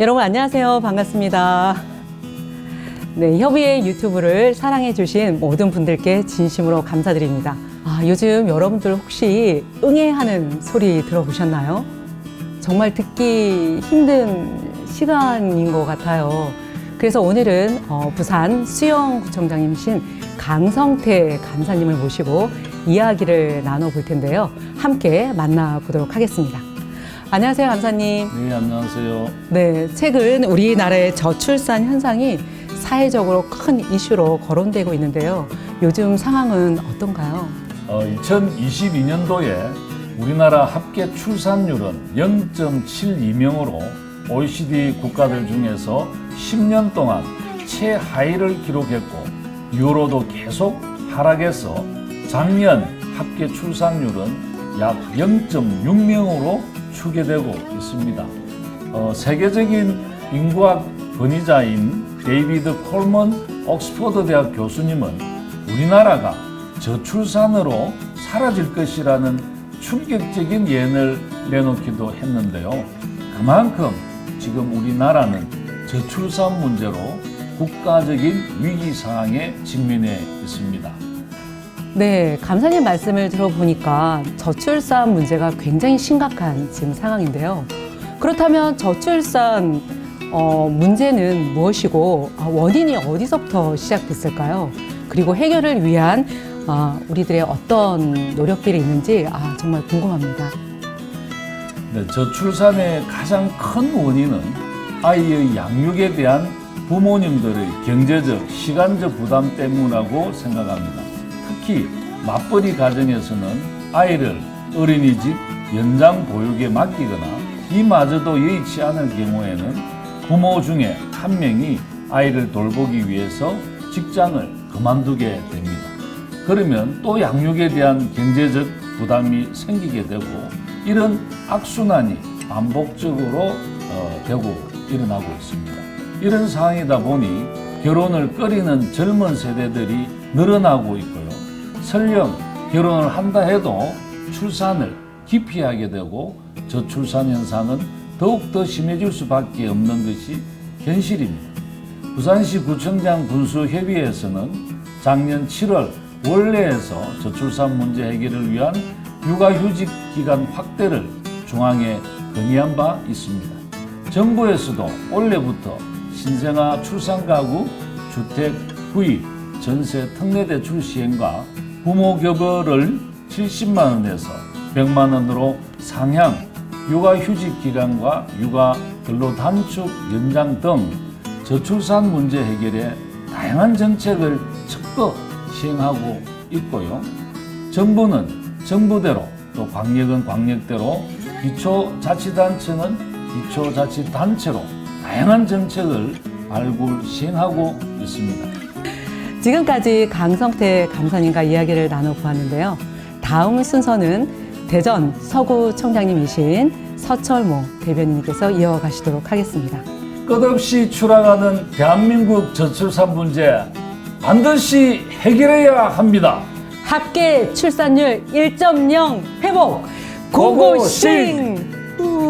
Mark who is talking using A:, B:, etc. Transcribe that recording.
A: 여러분 안녕하세요. 반갑습니다. 네, 협의회 유튜브를 사랑해 주신 모든 분들께 진심으로 감사드립니다. 아, 요즘 여러분들 혹시 응애하는 소리 들어보셨나요? 정말 듣기 힘든 시간인 것 같아요. 그래서 오늘은 어, 부산 수영구청장님이신 강성태 간사님을 모시고 이야기를 나눠볼 텐데요. 함께 만나보도록 하겠습니다. 안녕하세요, 간사님.
B: 네, 안녕하세요.
A: 네, 최근 우리나라의 저출산 현상이 사회적으로 큰 이슈로 거론되고 있는데요. 요즘 상황은 어떤가요?
B: 어, 2022년도에 우리나라 합계 출산율은 0.72명으로 OECD 국가들 중에서 10년 동안 최하위를 기록했고 이후로도 계속 하락해서 작년 합계 출산율은 약 0.6명으로 추계되고 있습니다. 어, 세계적인 인구학 권위자인 데이비드 콜먼 옥스퍼드 대학 교수님은 우리나라가 저출산으로 사라질 것이라는 충격적인 예언을 내놓기도 했는데요. 그만큼 지금 우리나라는 저출산 문제로 국가적인 위기 상황에 직면해 있습니다.
A: 네, 감사님 말씀을 들어보니까 저출산 문제가 굉장히 심각한 지금 상황인데요. 그렇다면 저출산 어, 문제는 무엇이고 아, 원인이 어디서부터 시작됐을까요? 그리고 해결을 위한 아, 우리들의 어떤 노력들이 있는지 아, 정말 궁금합니다.
B: 네, 저출산의 가장 큰 원인은 아이의 양육에 대한 부모님들의 경제적, 시간적 부담 때문이라고 생각합니다. 특히 맞벌이 가정에서는 아이를 어린이집 연장 보육에 맡기거나 이마저도 여의치 않을 경우에는 부모 중에 한 명이 아이를 돌보기 위해서 직장을 그만두게 됩니다. 그러면 또 양육에 대한 경제적 부담이 생기게 되고 이런 악순환이 반복적으로 어, 되고 일어나고 있습니다. 이런 상황이다 보니 결혼을 꺼리는 젊은 세대들이 늘어나고 있고요. 설령 결혼을 한다 해도 출산을 기피하게 되고 저출산 현상은 더욱더 심해질 수밖에 없는 것이 현실입니다. 부산시 구청장 분수협의회에서는 작년 7월 원래에서 저출산 문제 해결을 위한 육아휴직 기간 확대를 중앙에 건의한 바 있습니다. 정부에서도 올해부터 신생아 출산 가구 주택 구입 전세 특례 대출 시행과 부모 급여를 70만 원에서 100만 원으로 상향, 육아 휴직 기간과 육아 근로 단축 연장 등 저출산 문제 해결에 다양한 정책을 적극 시행하고 있고요. 정부는 정부대로 또 광역은 광역대로 기초자치단체는 기초자치단체로 다양한 정책을 발굴 시행하고 있습니다.
A: 지금까지 강성태 감사님과 이야기를 나눠보았는데요. 다음 순서는 대전 서구 청장님이신 서철모 대변인님께서 이어가시도록 하겠습니다.
B: 끝없이 추락하는 대한민국 저출산 문제 반드시 해결해야 합니다.
A: 합계 출산율 1.0 회복 고고싱! 우.